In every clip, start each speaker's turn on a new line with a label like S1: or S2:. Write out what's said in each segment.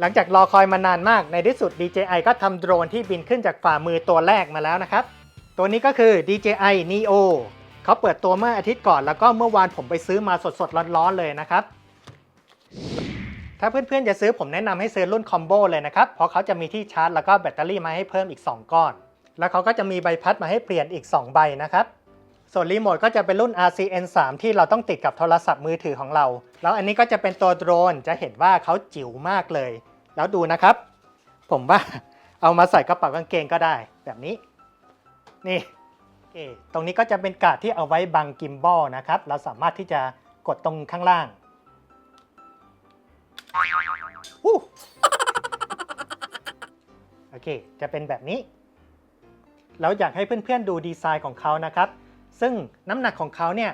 S1: หลังจากรอคอยมานานมากในที่สุด DJI ก็ทำโดรนที่บินขึ้นจากฝ่ามือตัวแรกมาแล้วนะครับ ตัวนี้ก็คือ DJI Neo เขาเปิดตัวเมื่ออาทิตย์ก่อนแล้วก็เมื่อวานผมไปซื้อมาสดๆร้อนๆเลยนะครับ ถ้าเพื่อนๆจะซื้อผมแนะนำให้ซื้อรุ่นคอมโบเลยนะครับ เพราะเขาจะมีที่ชาร์จแล้วก็แบตเตอรี่มาให้เพิ่มอีก 2 ก้อน แล้วเขาก็จะมีใบพัดมาให้เปลี่ยนอีก 2 ใบนะครับส่วนรีโมทก็จะเป็นรุ่น RCN 3ที่เราต้องติดกับโทรศัพท์มือถือของเรา แล้วอันนี้ก็จะเป็นตัวโดรน จะเห็นว่าเขาจิ๋วมากเลย แล้วดูนะครับ ผมว่าเอามาใส่กระเป๋ากางเกงก็ได้แบบนี้ นี่โอตรงนี้ก็จะเป็นกาดที่เอาไว้บังกิมบอลนะครับ เราสามารถที่จะกดตรงข้างล่างโอเค จะเป็นแบบนี้แล้วอยากให้เพื่อนๆดูดีไซน์ของเขานะครับ ซึ่งน้ำหนักของเขาเนี่ย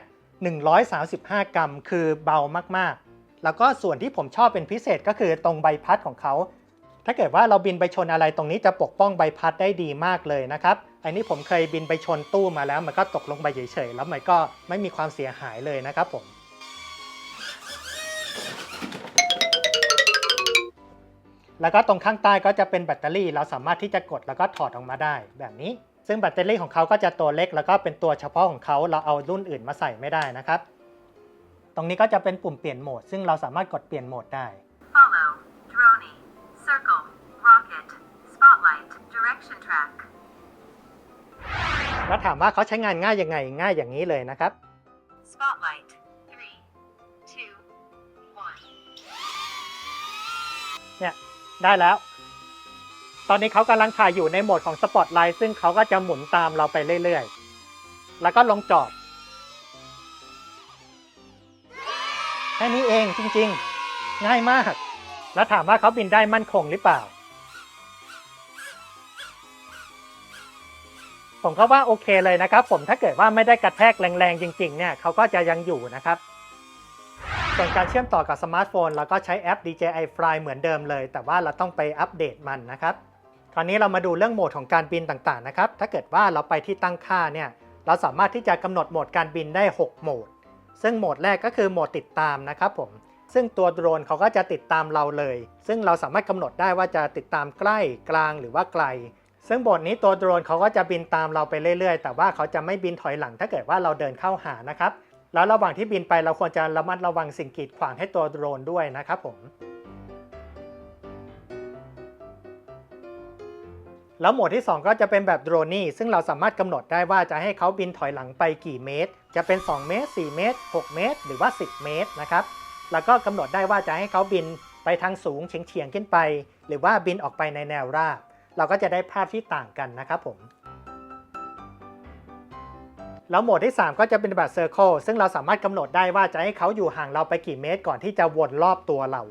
S1: 135 กรัม คือเบามากๆ แล้วก็ส่วนที่ผมชอบเป็นพิเศษก็คือตรงใบพัดของเขา ถ้าเกิดว่าเราบินไปชนอะไรตรงนี้จะปกป้องใบพัดได้ดีมากเลยนะครับ อันนี้ผมเคยบินไปชนตู้มาแล้ว มันก็ตกลงไปเฉยๆ แล้วมันก็ไม่มีความเสียหายเลยนะครับผม แล้วก็ตรงข้างใต้ก็จะเป็นแบตเตอรี่ เราสามารถที่จะกดแล้วก็ถอดออกมาได้แบบนี้ ซึ่งแบตเตอรี่ของเขาก็จะตัวเล็ก แล้วก็เป็นตัวเฉพาะของเขา เราเอารุ่นอื่นมาใส่ไม่ได้นะครับ ตรงนี้ก็จะเป็นปุ่มเปลี่ยนโหมด ซึ่งเราสามารถกดเปลี่ยนโหมดได้
S2: Follow, Droney, Circle, Rocket, Spotlight, Direction Track.
S1: แล้วถามว่าเขาใช้งานง่ายยังไงง่ายอย่างนี้เลยนะครับ
S2: Spotlight. Three, two, one.
S1: เนี่ย ได้แล้ว ตอนนี้เขากำลังถ่ายอยู่ในโหมดของสปอตไลท์ซึ่งเขาก็จะหมุนตามเราไปเรื่อยๆ แล้วก็ลงจอด แค่นี้เองจริงๆ ง่ายมาก แล้วถามว่าเขาบินได้มั่นคงหรือเปล่า ผมก็ว่าโอเคเลยนะครับ ผมถ้าเกิดว่าไม่ได้กระแทกแรงๆ จริงๆ เนี่ยเขาก็จะยังอยู่นะครับส่วนการเชื่อมต่อกับสมาร์ทโฟน เราก็ใช้แอป DJI Fly เหมือนเดิมเลย แต่ว่าเราต้องไปอัปเดตมันนะครับ คราวนี้เรามาดูเรื่องโหมดของการบินต่างๆนะครับ ถ้าเกิดว่าเราไปที่ตั้งค่าเนี่ย เราสามารถที่จะกำหนดโหมดการบินได้ 6 โหมด ซึ่งโหมดแรกก็คือโหมดติดตามนะครับผม ซึ่งตัวโดรนเขาก็จะติดตามเราเลย ซึ่งเราสามารถกำหนดได้ว่าจะติดตามใกล้กลางหรือว่าไกล ซึ่งโหมดนี้ตัวโดรนเขาก็จะบินตามเราไปเรื่อยๆ แต่ว่าเขาจะไม่บินถอยหลังถ้าเกิดว่าเราเดินเข้าหานะครับ แล้วระหว่างที่บินไปเราควรจะระมัดระวังสิ่งกีดขวางให้ตัวโดรนด้วยนะครับผม แล้วโหมดที่ 2 ก็จะเป็นแบบโดรนี่ซึ่งเราสามารถกำหนดได้ว่าจะให้เขาบินถอยหลังไปกี่เมตร จะเป็น 2 เมตร 4 เมตร 6 เมตร หรือว่า 10 เมตรนะครับ แล้วก็กำหนดได้ว่าจะให้เขาบินไปทางสูงเฉียงๆขึ้นไป หรือว่าบินออกไปในแนวราบ เราก็จะได้ภาพที่ต่างกันนะครับผมแล้วโหมดที่ 3 ก็จะเป็นแบบ Circle ซึ่งเราสามารถกำหนดได้ว่าจะให้เขาอยู่ห่างเราไปกี่เมตรก่อนที่จะวนรอบตัวเรา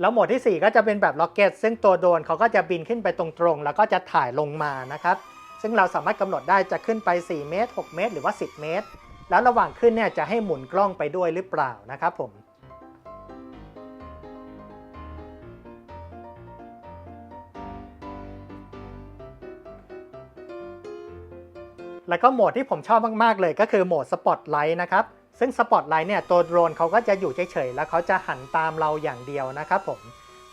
S1: แล้วโหมดที่ 4 ก็จะเป็นแบบ Rocket ซึ่งตัวโดรนเขาก็จะบินขึ้นไปตรงๆ แล้วก็จะถ่ายลงมานะครับ ซึ่งเราสามารถกำหนดได้จะขึ้นไป 4 เมตร 6 เมตร หรือว่า 10 เมตร แล้วระหว่างขึ้นเนี่ยจะให้หมุนกล้องไปด้วยหรือเปล่านะครับผมแล้วก็โหมดที่ผมชอบมาก ๆ เลยก็คือโหมดสปอตไลท์นะครับ ซึ่งสปอตไลท์เนี่ยตัวโดรนเขาก็จะอยู่เฉยๆแล้วเขาจะหันตามเราอย่างเดียวนะครับผม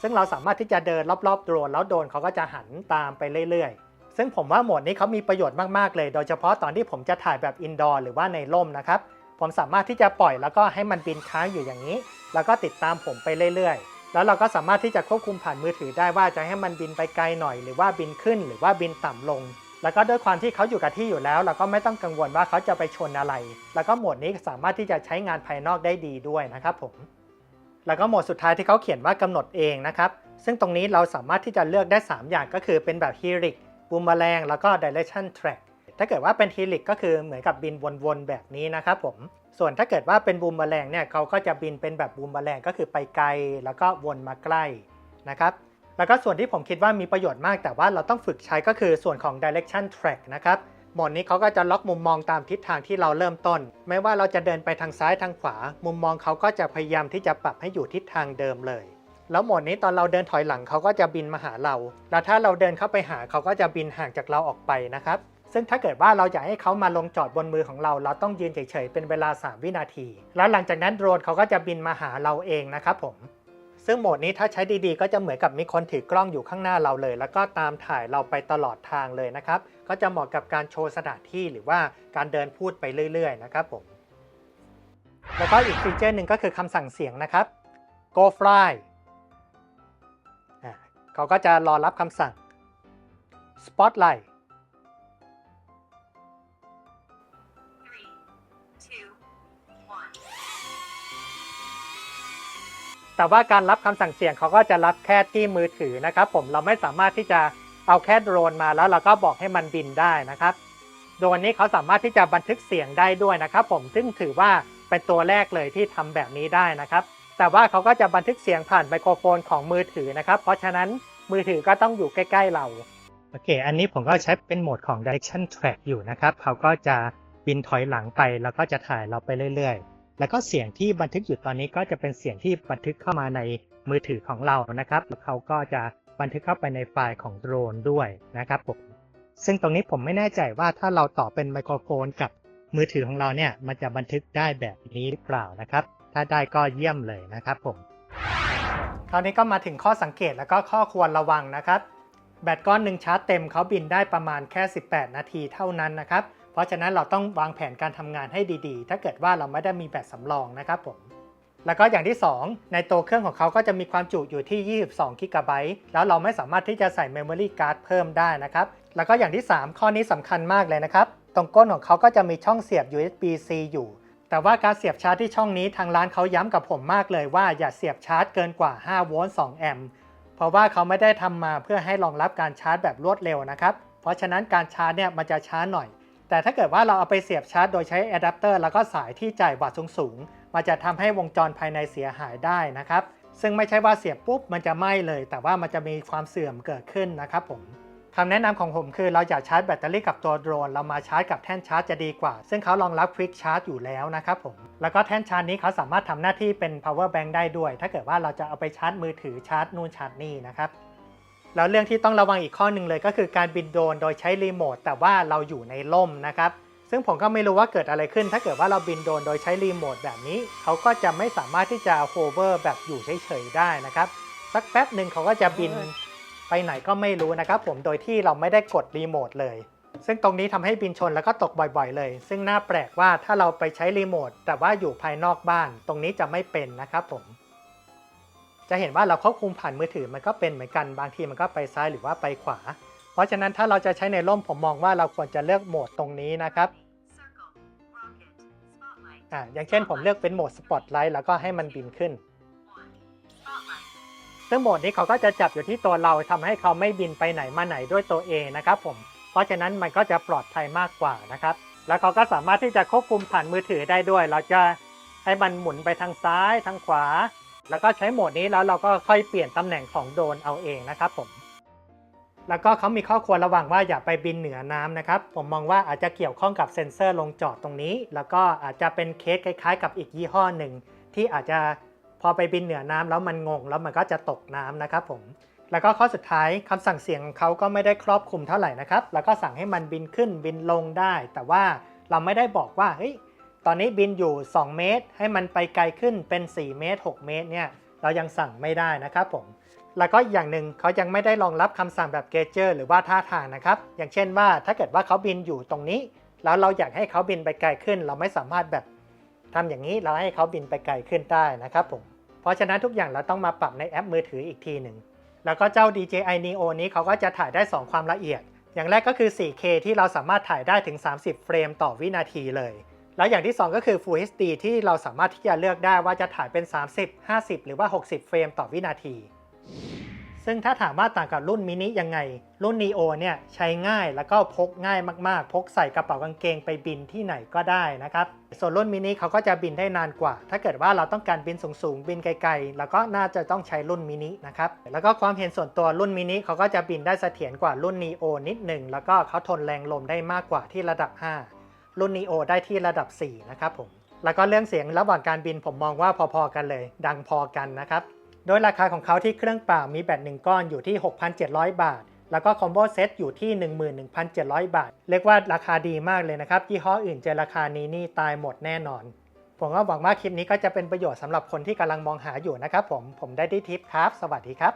S1: ซึ่งเราสามารถที่จะเดินรอบๆโดรนแล้วโดรนเขาก็จะหันตามไปเรื่อยๆ ซึ่งผมว่าโหมดนี้เขามีประโยชน์มากๆเลย โดยเฉพาะตอนที่ผมจะถ่ายแบบอินดอร์หรือว่าในร่มนะครับ ผมสามารถที่จะปล่อยแล้วก็ให้มันบินค้างอยู่อย่างนี้ แล้วก็ติดตามผมไปเรื่อยๆแล้วเราก็สามารถที่จะควบคุมผ่านมือถือได้ว่าจะให้มันบินไปไกลหน่อย หรือว่าบินขึ้น หรือว่าบินต่ำลง แล้วก็ด้วยความที่เขาอยู่กับที่อยู่แล้ว เราก็ไม่ต้องกังวลว่าเขาจะไปชนอะไร แล้วก็โหมดนี้สามารถที่จะใช้งานภายนอกได้ดีด้วยนะครับผม แล้วก็โหมดสุดท้ายที่เขาเขียนว่ากำหนดเองนะครับ ซึ่งตรงนี้เราสามารถที่จะเลือกได้ 3 อย่างก็คือเป็นแบบ Helix บูมแมลงแล้วก็ Direction Track ถ้าเกิดว่าเป็น Helix ก็คือเหมือนกับบินวนๆแบบนี้นะครับผม ส่วนถ้าเกิดว่าเป็นบูมแมลงเนี่ยเขาก็จะบินเป็นแบบบูมแมลงก็คือไปไกล แล้วก็วนมาใกล้นะครับ แล้วก็ส่วนที่ผมคิดว่ามีประโยชน์มาก แต่ว่าเราต้องฝึกใช้ก็คือส่วนของ direction track นะครับโหมดนี้เขาก็จะล็อกมุมมองตามทิศทางที่เราเริ่มต้น ไม่ว่าเราจะเดินไปทางซ้ายทางขวา มุมมองเขาก็จะพยายามที่จะปรับให้อยู่ทิศทางเดิมเลย แล้วโหมดนี้ตอนเราเดินถอยหลังเขาก็จะบินมาหาเรา แล้วถ้าเราเดินเข้าไปหาเขาก็จะบินห่างจากเราออกไปนะครับ ซึ่งถ้าเกิดว่าเราอยากให้เขามาลงจอดบนมือของเรา เราต้องยืนเฉยๆเป็นเวลา 3 วินาที แล้วหลังจากนั้นโดรนเขาก็จะบินมาหาเราเองนะครับผม ซึ่งโหมดนี้ถ้าใช้ดีๆ ก็จะเหมือนกับมีคนถือกล้องอยู่ข้างหน้าเราเลย แล้วก็ตามถ่ายเราไปตลอดทางเลยนะครับ ก็จะเหมาะกับการโชว์สถานที่หรือว่าการเดินพูดไปเรื่อย ๆ นะครับผม แล้วก็อีกฟีเจอร์หนึ่งก็คือคำสั่งเสียงนะครับ go fly เขาก็จะรอรับคำสั่ง spotlight แต่ว่าการรับคำสั่งเสียงเขาก็จะรับแค่ที่มือถือนะครับ ผมเราไม่สามารถที่จะเอาแค่โดรนมาแล้วเราก็บอกให้มันบินได้นะครับ โดรนนี้เขาสามารถที่จะบันทึกเสียงได้ด้วยนะครับ ผมซึ่งถือว่าเป็นตัวแรกเลยที่ทำแบบนี้ได้นะครับ แต่ว่าเขาก็จะบันทึกเสียงผ่านไมโครโฟนของมือถือนะครับ เพราะฉะนั้นมือถือก็ต้องอยู่ใกล้ ๆ เราโอเค อันนี้ผมก็ใช้เป็นโหมดของ direction track อยู่นะครับ เขาก็จะบินถอยหลังไปแล้วก็จะถ่ายเราไปเรื่อย ๆ แล้วก็เสียงที่บันทึกอยู่ตอนนี้ก็จะเป็นเสียงที่บันทึกเข้ามาในมือถือของเรานะครับแล้วเขาก็จะบันทึกเข้าไปในไฟล์ของโดรนด้วยนะครับผมซึ่งตรงนี้ผมไม่แน่ใจว่าถ้าเราต่อเป็นไมโครโฟนกับมือถือของเราเนี่ยมันจะบันทึกได้แบบนี้หรือเปล่านะครับ ถ้าได้ก็เยี่ยมเลยนะครับผมคราวนี้ก็มาถึงข้อสังเกตแล้วก็ข้อควรระวังนะครับ แบตก้อนหนึ่งชาร์จเต็มเขาบินได้ประมาณแค่ 18 นาทีเท่านั้นนะครับ เพราะฉะนั้นเราต้องวางแผนการทำงานให้ดีๆ ถ้าเกิดว่าเราไม่ได้มีแบตสำรองนะครับผมแล้วก็อย่างที่ 2 ในตัวเครื่องของเขาก็จะมีความจุอยู่ที่ 22 g b แล้วเราไม่สามารถที่จะใส่ Memory Card เพิ่มได้นะครับ แล้วก็อย่างที่ 3 ข้อนี้สำคัญมากเลยนะครับ ตรงก้นของเขาก็จะมีช่องเสียบ USB-C อยู่ แต่ว่าการเสียบชาร์จที่ช่องนี้ทางร้านเขาย้ำกับผมมากเลยว่าอย่าเสียบชาร์จเกินกว่า 5 โวลต์ 2 แอมป์เพราะว่าเขาไม่ได้ทำมาเพื่อให้รองรับการชาร์จแบบรวดเร็วนะครับ เพราะฉะนั้นการชาร์จเนี่ยมันจะช้าหน่อย แต่ถ้าเกิดว่าเราเอาไปเสียบชาร์จโดยใช้อะแดปเตอร์แล้วก็สายที่จ่ายวัตต์สูงๆมันจะทำให้วงจรภายในเสียหายได้นะครับ ซึ่งไม่ใช่ว่าเสียบปุ๊บมันจะไหม้เลย แต่ว่ามันจะมีความเสื่อมเกิดขึ้นนะครับผมคำแนะนำของผมคือเราอย่าชาร์จแบตเตอรี่กับตัวโดรน เรามาชาร์จกับแท่นชาร์จจะดีกว่า ซึ่งเขารองรับ Quick Charge อยู่แล้วนะครับผม แล้วก็แท่นชาร์จนี้เขาสามารถทำหน้าที่เป็น power bank ได้ด้วย ถ้าเกิดว่าเราจะเอาไปชาร์จมือถือชาร์จนู่นชาร์จนี่นะครับ แล้วเรื่องที่ต้องระวังอีกข้อหนึ่งเลยก็คือการบินโดรนโดยใช้รีโมทแต่ว่าเราอยู่ในร่มนะครับ ซึ่งผมก็ไม่รู้ว่าเกิดอะไรขึ้น ถ้าเกิดว่าเราบินโดรนโดยใช้รีโมทแบบนี้ เขาก็จะไม่สามารถที่จะโฮเวอร์แบบอยู่เฉยๆได้นะครับ สักแป๊บหนึ่งเขาก็จะบินไปไหนก็ไม่รู้นะครับผมโดยที่เราไม่ได้กดรีโมทเลย ซึ่งตรงนี้ทำให้บินชนแล้วก็ตกบ่อยๆเลย ซึ่งน่าแปลกว่าถ้าเราไปใช้รีโมทแต่ว่าอยู่ภายนอกบ้าน ตรงนี้จะไม่เป็นนะครับผม จะเห็นว่าเราควบคุมผ่านมือถือมันก็เป็นเหมือนกันบางทีมันก็ไปซ้ายหรือว่าไปขวา เพราะฉะนั้นถ้าเราจะใช้ในร่มผมมองว่าเราควรจะเลือกโหมดตรงนี้นะครับอ่าอย่างเช่นผมเลือกเป็นโหมดสปอตไลท์แล้วก็ให้มันบินขึ้น ซึ่งโหมดนี้เขาก็จะจับอยู่ที่ตัวเราทำให้เขาไม่บินไปไหนมาไหนด้วยตัวเองนะครับผมเพราะฉะนั้นมันก็จะปลอดภัยมากกว่านะครับ แล้วเขาก็สามารถที่จะควบคุมผ่านมือถือได้ด้วย เราจะให้มันหมุนไปทางซ้ายทางขวา แล้วก็ใช้โหมดนี้แล้วเราก็ค่อยเปลี่ยนตำแหน่งของโดรนเอาเองนะครับผม แล้วก็เขามีข้อควรระวังว่าอย่าไปบินเหนือน้ำนะครับ ผมมองว่าอาจจะเกี่ยวข้องกับเซ็นเซอร์ลงจอดตรงนี้ แล้วก็อาจจะเป็นเคสคล้ายๆ กับอีกยี่ห้อหนึ่ง ที่อาจจะพอไปบินเหนือน้ำแล้วมันงง แล้วมันก็จะตกน้ำนะครับผม แล้วก็ข้อสุดท้ายคำสั่งเสียงของเขาก็ไม่ได้ครอบคลุมเท่าไหร่นะครับ แล้วก็สั่งให้มันบินขึ้นบินลงได้ แต่ว่าเราไม่ได้บอกว่าเฮ้ย ตอนนี้บินอยู่ 2 เมตร ให้มันไปไกลขึ้นเป็น 4 เมตร 6 เมตรเนี่ยเรายังสั่งไม่ได้นะครับผมแล้วก็อย่างหนึ่งเขายังไม่ได้รองรับคำสั่งแบบเกเจอร์หรือว่าท่าทางนะครับ อย่างเช่นว่าถ้าเกิดว่าเขาบินอยู่ตรงนี้ แล้วเราอยากให้เขาบินไปไกลขึ้น เราไม่สามารถแบบทำอย่างนี้เราให้เขาบินไปไกลขึ้นได้นะครับผมเพราะฉะนั้นทุกอย่างเราต้องมาปรับในแอปมือถืออีกทีหนึ่งแล้วก็เจ้า DJI Neo นี้เขาก็จะถ่ายได้ 2 ความละเอียด อย่างแรกก็คือ 4K ที่เราสามารถถ่ายได้ถึง 30 เฟรมต่อวินาทีเลย แล้วอย่างที่ 2 ก็คือ Full HD ที่เราสามารถที่จะเลือกได้ว่าจะถ่ายเป็น 30 50 หรือว่า 60 เฟรมต่อวินาที ซึ่งถ้าถามว่าต่างกับรุ่นมินิยังไง รุ่น Neo เนี่ยใช้ง่ายแล้วก็พกง่ายมากๆ พกใส่กระเป๋ากางเกงไปบินที่ไหนก็ได้นะครับ ส่วนรุ่นมินิเขาก็จะบินได้นานกว่า ถ้าเกิดว่าเราต้องการบินสูงๆ บินไกลๆ แล้วก็น่าจะต้องใช้รุ่นมินินะครับ แล้วก็ความเห็นส่วนตัวรุ่นมินิเขาก็จะบินได้เสถียรกว่ารุ่น Neo นิดหนึ่งแล้วก็เขาทนแรงลมได้มากกว่าที่ระดับ 5 รุ่น Neo ได้ที่ระดับ 4 นะครับผม แล้วก็เรื่องเสียงระหว่างการบินผมมองว่าพอๆกันเลย ดังพอกันนะครับ โดยราคาของเขาที่เครื่องเปล่ามีแบตหนึ่งก้อนอยู่ที่ 6,700 บาท แล้วก็คอมโบเซตอยู่ที่ 11,700 บาท เรียกว่าราคาดีมากเลยนะครับ ยี่ห้ออื่นเจอราคานี้นี่ตายหมดแน่นอน ผมก็หวังว่าคลิปนี้ก็จะเป็นประโยชน์สำหรับคนที่กำลังมองหาอยู่นะครับผม ผมได้ที่ทิปครับ สวัสดีครับ